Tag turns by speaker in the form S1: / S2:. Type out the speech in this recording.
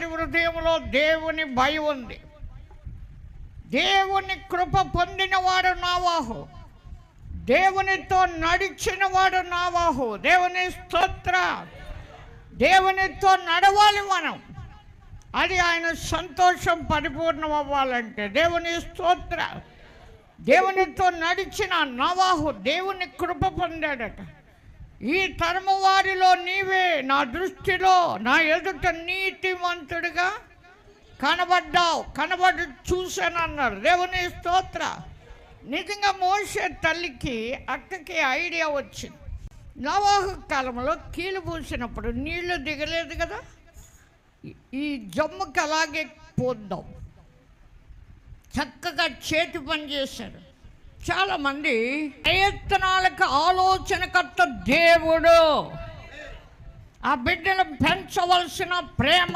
S1: వారి హృదయంలో దేవుని భయం ఉంది. దేవుని కృప పొందినవాడు నావాహు దేవునితో నడిచినవాడు నావాహు దేవుని స్తోత్ర. దేవునితో నడవాలి మనం. అది ఆయన సంతోషం పరిపూర్ణం అవ్వాలంటే దేవుని స్తోత్ర. దేవునితో నడిచిన నవాహు దేవుని కృప పొందాడట. ఈ తరము వారిలో నీవే నా దృష్టిలో నా ఎదుట నీతిమంతుడిగా కనబడ్డావు. కనబడి చూశానన్నారు. దేవుని స్తోత్ర. నిజంగా మోసే తల్లికి అక్కకి ఐడియా వచ్చింది. నవాహు కాలంలో కీలు పూసినప్పుడు నీళ్ళు దిగలేదు కదా? ఈ- ఈ జమ్ముకి అలాగే పోద్దాం. చక్కగా చేతి పని చేశారు. చాలామంది ప్రయత్నాలకు ఆలోచనకర్త దేవుడు? ఆ బిడ్డను పెంచవలసిన ప్రేమ